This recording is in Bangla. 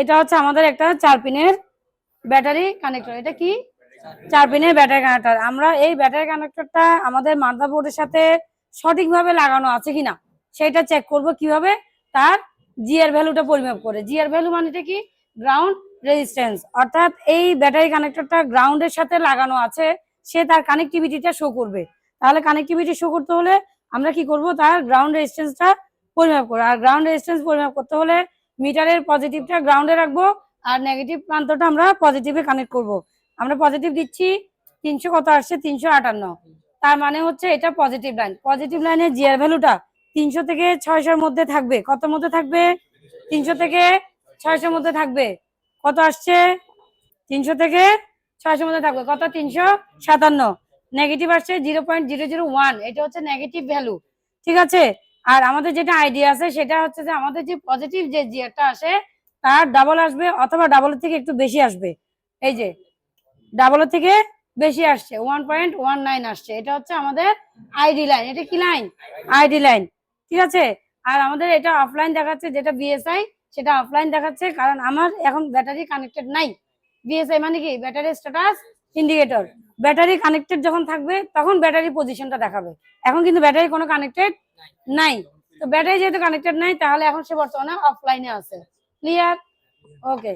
এটা হচ্ছে আমাদের একটা চার পিনের ব্যাটারি কানেক্টর এটা কি? চার পিনের ব্যাটারি কানেক্টর আমরা এই ব্যাটারি কানেক্টরটা আমাদের মাদারবোর্ডের সাথে সঠিকভাবে লাগানো আছে কিনা, সেটা চেক করব কীভাবে তার জিআর ভ্যালুটা পরিমাপ করে। জিআর ভ্যালু মানেটা কি? গ্রাউন্ড রেজিস্ট্যান্স অর্থাৎ এই ব্যাটারি কানেক্টরটা গ্রাউন্ডের সাথে লাগানো আছে, সে তার কানেক্টিভিটিটা শো করবে। তাহলে কানেক্টিভিটি শো করতে হলে আমরা কি করব? তার গ্রাউন্ড রেজিস্ট্যান্সটা পরিমাপ করব। আর গ্রাউন্ড রেজিস্ট্যান্স পরিমাপ করতে হলে মিটারের পজিটিভটা গ্রাউন্ডে রাখব আর নেগেটিভ প্রান্তটা আমরা পজিটিভে কানেক্ট করব। আমরা পজিটিভ দিচ্ছি তিনশো কত আসছে? তিনশো আটান্ন। তার মানে হচ্ছে এটা পজিটিভ লাইন পজিটিভ লাইনের জিআর ভ্যালুটা তিনশো থেকে ছয়শোর মধ্যে থাকবে। কত মধ্যে থাকবে? তিনশো থেকে ছয়শোর মধ্যে থাকবে। কত আসছে? তিনশো থেকে ছয়শোর মধ্যে থাকবে। কত? তিনশো সাতান্ন। নেগেটিভ আসছে zero point zero zero one এটা হচ্ছে নেগেটিভ ভ্যালু ঠিক আছে? আর আমাদের যেটা আইডিয়া আছে সেটা হচ্ছে যে আমাদের যে পজিটিভ যে জিআরটা আসে, তার ডাবল আসবে অথবা ডাবলের থেকে একটু বেশি আসবে। এই যে ডাবলের থেকে বেশি আসছে ওয়ান পয়েন্ট ওয়ান নাইন আসছে। এটা হচ্ছে আমাদের আইডি লাইন এটা কি লাইন আইডি লাইন ঠিক আছে? আর আমাদের এটা অফলাইন দেখাচ্ছে যেটা বিএসআই সেটা অফলাইন দেখাচ্ছে, কারণ আমার এখন ব্যাটারি কানেক্টেড নাই। বিএসআই মানে কি? Battery status indicator battery connected যখন থাকবে, তখন ব্যাটারি পজিশনটা দেখাবে। এখন কিন্তু ব্যাটারি কোনো কানেক্টেড নাই। তো ব্যাটারি যেহেতু কানেক্টেড নাই, তাহলে এখন সে বর্তমানে অফলাইনে আছে। Clear okay